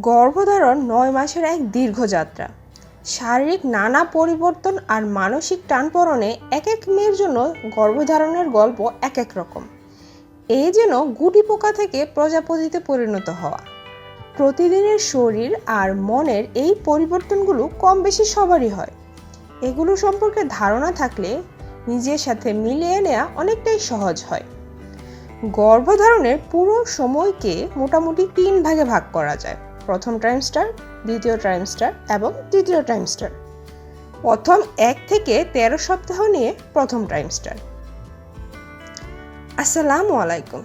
গর্ভধারণ নয় মাসের এক দীর্ঘ যাত্রা। শারীরিক নানা পরিবর্তন আর মানসিক টানপড়নে এক এক মেয়ের জন্য গর্ভধারণের গল্প এক এক রকম। এই যেন গুটি পোকা থেকে প্রজাপতিতে পরিণত হওয়া। প্রতিদিনের শরীর আর মনের এই পরিবর্তনগুলো কম বেশি সবারই হয়। এগুলো সম্পর্কে ধারণা থাকলে নিজের সাথে মিলিয়ে নেওয়া অনেকটাই সহজ হয়। গর্ভধারণের পুরো সময়কে মোটামুটি তিন ভাগে ভাগ করা যায়। প্রথম ট্রাইমস্টার দ্বিতীয় ট্রাইমস্টার এবং তৃতীয় ট্রাইমস্টার প্রথম এক থেকে তেরো সপ্তাহ নিয়ে প্রথম ট্রাইমস্টার আসসালামু আলাইকুম।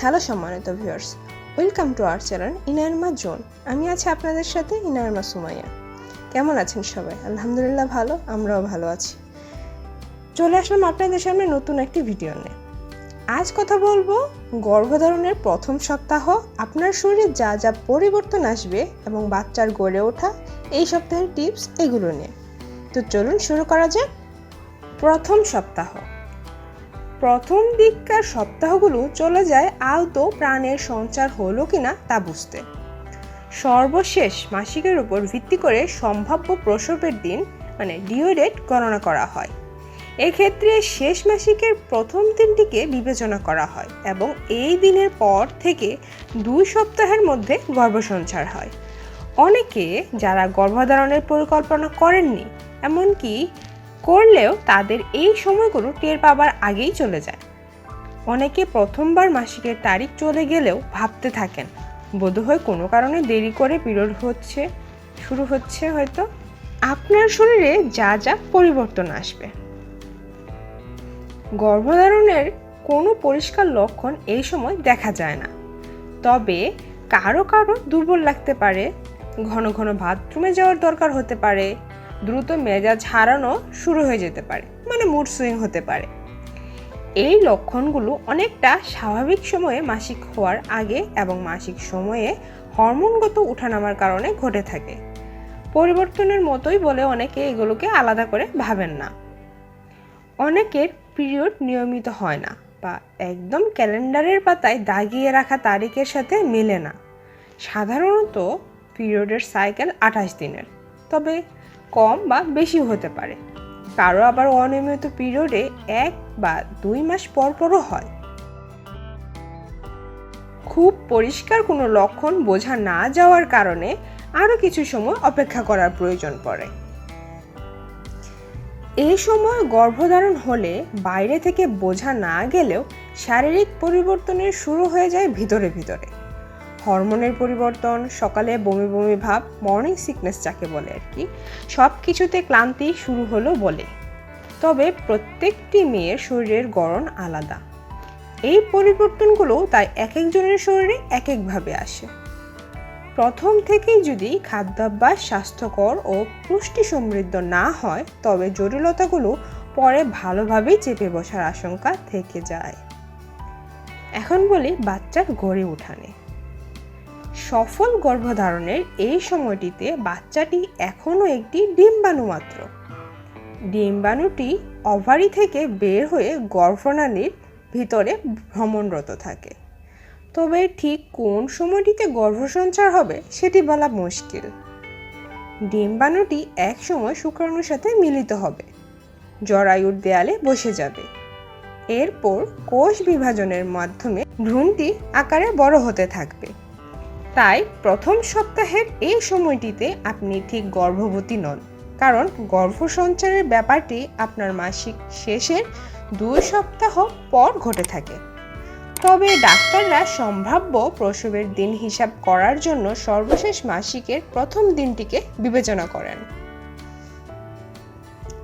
হ্যালো সম্মানিত viewers welcome to our channel ইনায়রমা zone আমি আছি আপনাদের সাথে ইনায়রমা সুমাইয়া কেমন আছেন সবাই? আলহামদুলিল্লাহ ভালো, আমরাও ভালো আছি। চলে আসলাম আপনাদের সামনে নতুন একটি ভিডিও নিয়ে। আজ কথা বলব গর্ভধারণের প্রথম সপ্তাহ, আপনার শরীরে যা যা পরিবর্তন আসবে এবং বাচ্চার গড়ে ওঠা, এই সপ্তাহের টিপস এগুলো নিয়ে। তো চলুন শুরু করা যাক প্রথম সপ্তাহ। প্রথম দিককার সপ্তাহগুলো চলে যায় আলতো প্রাণের সঞ্চার হলো কিনা তা বুঝতে। সর্বশেষ মাসিকের উপর ভিত্তি করে সম্ভাব্য প্রসবের দিন মানে ডিও ডেট গণনা করা হয়। এক্ষেত্রে শেষ মাসিকের প্রথম দিনটিকে বিবেচনা করা হয় এবং এই দিনের পর থেকে দুই সপ্তাহের মধ্যে গর্ভসঞ্চার হয়। অনেকে যারা গর্ভধারণের পরিকল্পনা করেননি, এমনকি করলেও তাদের এই সময়গুলো টের পাবার আগেই চলে যায়। অনেকে প্রথমবার মাসিকের তারিখ চলে গেলেও ভাবতে থাকেন, বোধহয় কোনো কারণে দেরি করে পিরিয়ড হচ্ছে, শুরু হচ্ছে হয়তো। আপনার শরীরে যা যা পরিবর্তন আসবে। গর্ভধারণের কোনো পরিষ্কার লক্ষণ এই সময় দেখা যায় না। তবে কারও কারও দুর্বল লাগতে পারে, ঘন ঘন বাথরুমে যাওয়ার দরকার হতে পারে, দ্রুত মেজাজ হারানো শুরু হয়ে যেতে পারে মানে মুড সুইং হতে পারে। এই লক্ষণগুলো অনেকটা স্বাভাবিক সময়ে মাসিক হওয়ার আগে এবং মাসিক সময়ে হরমোনগত ওঠানামার কারণে ঘটে থাকে। পরিবর্তনের মতোই বলে অনেকে এগুলোকে আলাদা করে ভাবেন না। অনেকের পিরিয়ড নিয়মিত হয় না বা একদম ক্যালেন্ডারের পাতায় দাগিয়ে রাখা তারিখের সাথে মেলে না। সাধারণত পিরিয়ডের সাইকেল আঠাশ দিনের, তবে কম বা বেশি হতে পারে। কারও আবার অনিয়মিত পিরিয়ডে এক বা দুই মাস পর পরও হয়। খুব পরিষ্কার কোনো লক্ষণ বোঝা না যাওয়ার কারণে আরও কিছু সময় অপেক্ষা করার প্রয়োজন পড়ে। এই সময় গর্ভধারণ হলে বাইরে থেকে বোঝা না গেলেও শারীরিক পরিবর্তনের শুরু হয়ে যায় ভিতরে ভিতরে। হরমোনের পরিবর্তন, সকালে বমি বমি ভাব মর্নিং সিকনেস যাকে বলে আর কি সব কিছুতে ক্লান্তি শুরু হলো বলে। তবে প্রত্যেকটি মেয়ের শরীরের গড়ন আলাদা। এই পরিবর্তনগুলো তাই এক একজনের শরীরে এক একভাবে আসে। প্রথম থেকেই যদি খাদ্যাভ্যাস স্বাস্থ্যকর ও পুষ্টি সমৃদ্ধ না হয়, তবে জটিলতাগুলো পরে ভালোভাবেই চেপে বসার আশঙ্কা থেকে যায়। এখন বলি বাচ্চার গড়ে উঠানে। সফল গর্ভধারণের এই সময়টিতে বাচ্চাটি এখনও একটি ডিম্বাণু মাত্র। ডিম্বাণুটি অভারি থেকে বের হয়ে গর্ভনালীর ভিতরে ভ্রমণরত থাকে। তবে ঠিক কোন সময়টিতে গর্ভসঞ্চার হবে সেটি বলা মুশকিল। ডিম্বাণুটি এক সময় শুক্রাণুর সাথে মিলিত হবে। জরায়ুর দেয়ালে বসে যাবে। এরপর কোষ বিভাজনের মাধ্যমে ভ্রূণটি আকারে বড় হতে থাকবে। তাই প্রথম সপ্তাহের এই সময়টিতে আপনি ঠিক গর্ভবতী নন। কারণ গর্ভসঞ্চারের ব্যাপারটি আপনার মাসিক শেষের দুই সপ্তাহ পর ঘটে থাকে। তবে ডাক্তাররা সম্ভাব্য প্রসবের দিন হিসাব করার জন্য সর্বশেষ মাসিকের প্রথম দিনটিকে বিবেচনা করেন।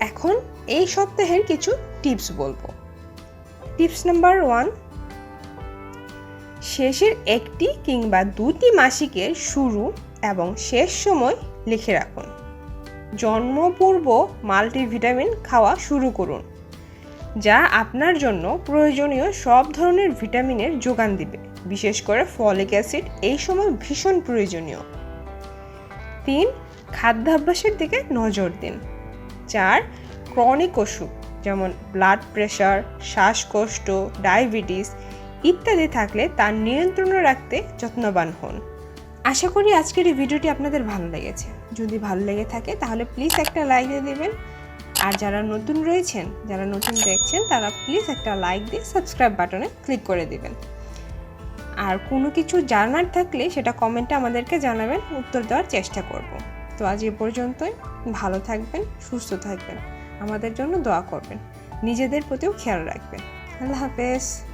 এখন এই সপ্তাহের কিছু টিপস বলব। টিপস নাম্বার ওয়ান, শেষের একটি কিংবা দুটি মাসিকের শুরু এবং শেষ সময় লিখে রাখুন। জন্মপূর্ব মাল্টিভিটামিন খাওয়া শুরু করুন। যা আপনার জন্য প্রয়োজনীয় সব ধরনের ভিটামিনের যোগান দিবে। বিশেষ করে ফলিক অ্যাসিড এই সময় ভীষণ প্রয়োজনীয়। তিন, খাদ্যাভ্যাসের দিকে নজর দিন। চার, ক্রনিক অসুখ, যেমন ব্লাড প্রেশার শ্বাসকষ্ট, ডায়াবেটিস ইত্যাদি থাকলে তার নিয়ন্ত্রণে রাখতে যত্নবান হন। আশা করি আজকের এই ভিডিওটি আপনাদের ভালো লেগেছে। যদি ভালো লেগে থাকে তাহলে প্লিজ একটা লাইক দিয়ে দেবেন। আর যারা নতুন রয়েছেন, যারা নতুন দেখছেন, তারা প্লিজ একটা লাইক দিয়ে সাবস্ক্রাইব বাটনে ক্লিক করে দেবেন। আর কোনো কিছু জানার থাকলে সেটা কমেন্টে আমাদেরকে জানাবেন, উত্তর দেওয়ার চেষ্টা করব। তো আজ এ পর্যন্তই। ভালো থাকবেন, সুস্থ থাকবেন। আমাদের জন্য দোয়া করবেন। নিজেদের প্রতিও খেয়াল রাখবেন। আল্লাহ হাফেজ।